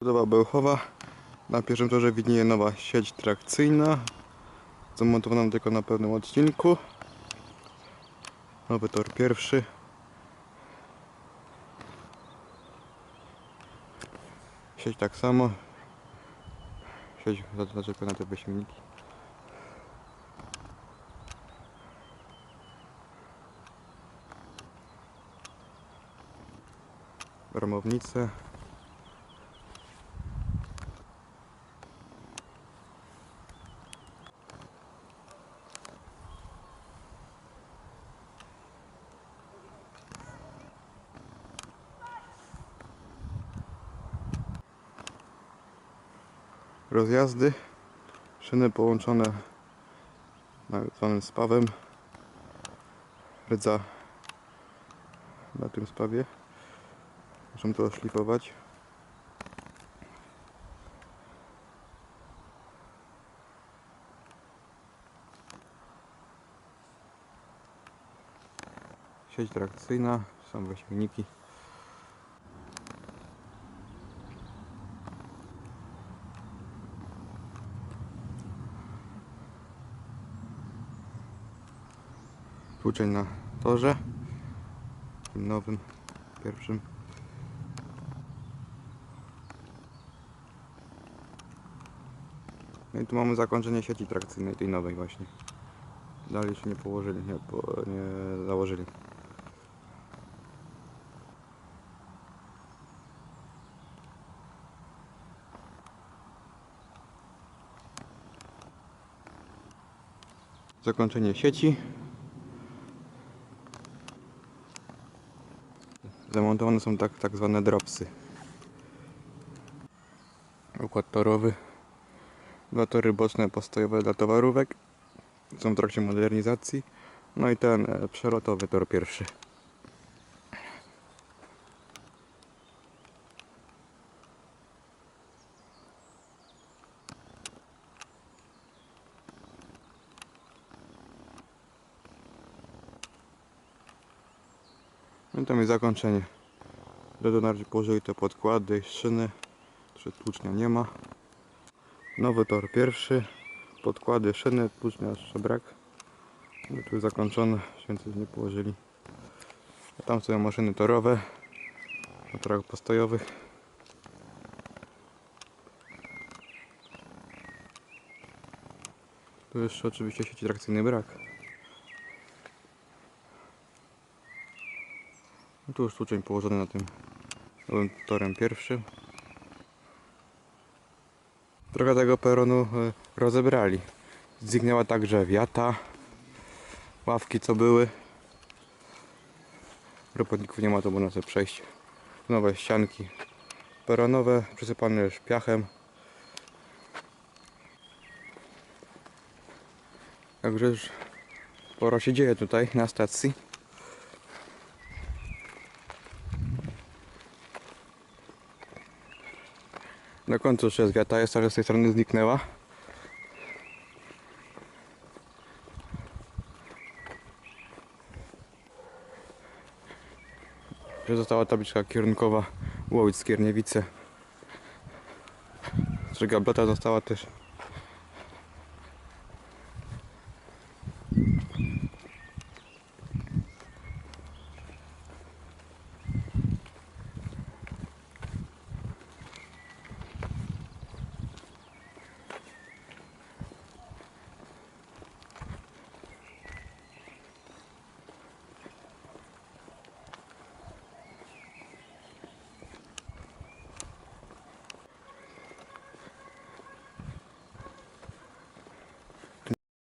Budowa Bełchowa. Na pierwszym torze widnieje nowa sieć trakcyjna. Zamontowana tylko na pewnym odcinku. Nowy tor pierwszy. Sieć tak samo. Sieć za- zaczepiona na te wyśmieniki. Ramownice. Rozjazdy, szyny połączone na zwanym spawem, rdza na tym spawie. Muszę to oszlifować. Sieć trakcyjna, są wyśmieniki. Tłuczeń na torze. Tym nowym, pierwszym. No i tu mamy zakończenie sieci trakcyjnej tej nowej właśnie. Dalej jeszcze nie położyli, nie, po, nie założyli. Zakończenie sieci Zamontowane są tak, tak zwane dropsy. Układ torowy. Dwa tory boczne postojowe dla towarówek. Są w trakcie modernizacji. No i ten e, przelotowy tor pierwszy. No tam jest zakończenie. Redonardzie położyli te podkłady, szyny, czy tłucznia nie ma. Nowy tor pierwszy, podkłady, szyny, tłucznia jeszcze brak. No tu jest zakończone, nie położyli. A tam są maszyny torowe, na torach postojowych. Tu jeszcze oczywiście sieci trakcyjnej brak. No tu już tłuczeń położony na tym torem pierwszym. Trochę tego peronu e, rozebrali. Zniknęła także wiata, ławki co były. Robotników nie ma, to można sobie przejść. Nowe ścianki peronowe, przysypane już piachem. Także już sporo się dzieje tutaj na stacji. Na końcu już jest wiata, jest, ale z tej strony zniknęła. Że została tabliczka kierunkowa Łowicz Skierniewice. Druga blota została też.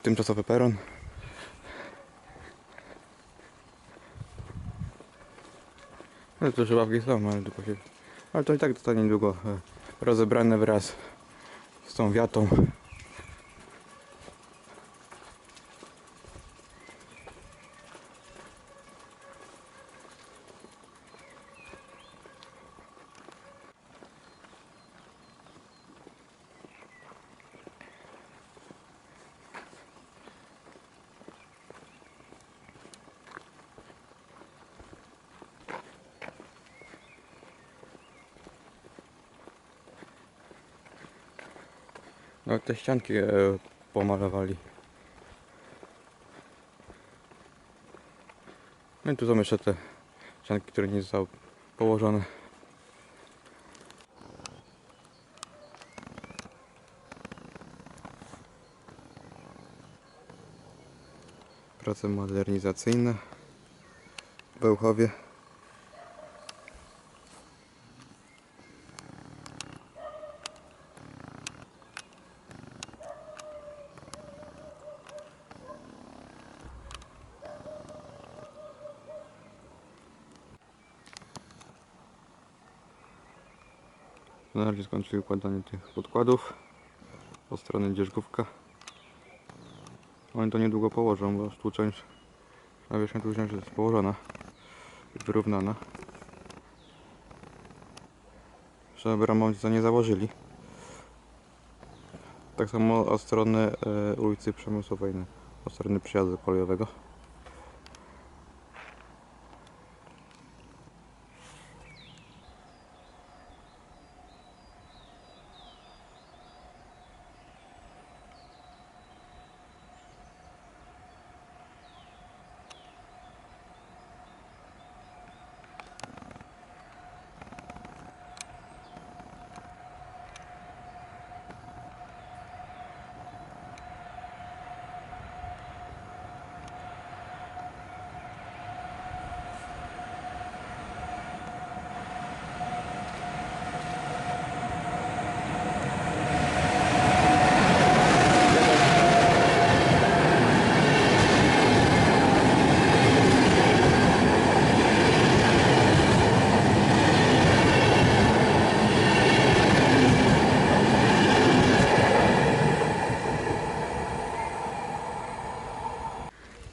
Tymczasowy peron. No to już ławki są, ale tylko się... Ale to i tak zostanie niedługo e, rozebrane wraz z tą wiatą. No te ścianki e, pomalowali. No i tu są jeszcze te ścianki, które nie zostały położone. Prace modernizacyjne w Bełchowie. Na razie skończyli układanie tych podkładów od strony dzierżgówka. Oni to niedługo położą, bo część nawierzchnia tu już jest położona i wyrównana. Żeby remonta nie założyli. Tak samo od strony e, ulicy Przemysłowej, no, od strony przyjazdu kolejowego.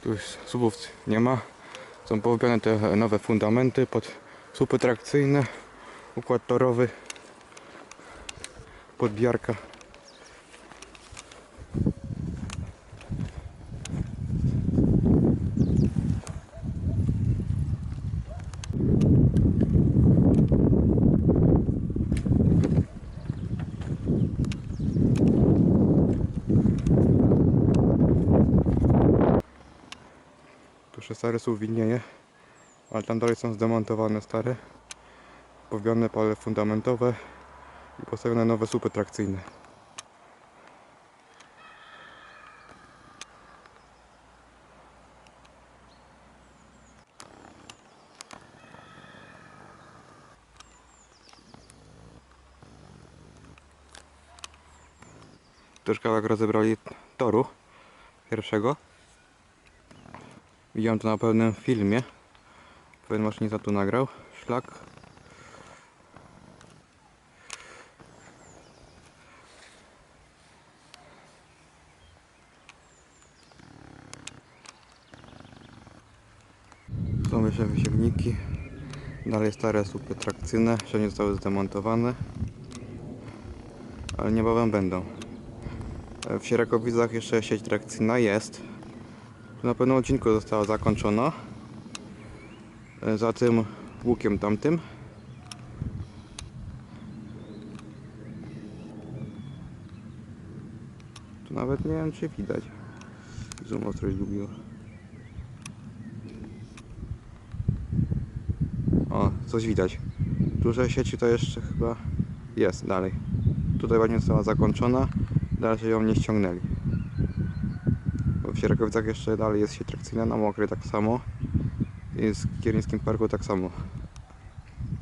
Tu już słupów nie ma. Są połupione te nowe fundamenty pod słupy trakcyjne, układ torowy, podbijarka. Jeszcze stary słup widnieje, ale tam dalej są zdemontowane stare, powiane pale fundamentowe i postawione nowe słupy trakcyjne. Też kawałek rozebrali toru pierwszego. Widziałem to na pewnym filmie. Pewien maszynista tu nagrał. Szlak. Są jeszcze wysięgniki. Dalej stare słupy trakcyjne, jeszcze nie zostały zdemontowane. Ale niebawem będą. W Sierakowicach jeszcze sieć trakcyjna jest. Na pewnym odcinku została zakończona. E, Za tym łukiem tamtym. Tu nawet nie wiem czy widać. Zoom ostrość długiego. O, coś widać. Duże sieci to jeszcze chyba jest dalej. Tutaj właśnie została zakończona. Dalej ją nie ściągnęli. W Sierakowicach jeszcze dalej jest sieć trakcyjna, na Mokrej tak samo. I w Skierniewskim Parku tak samo.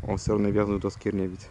O stronę wjazdu do Skierniewic.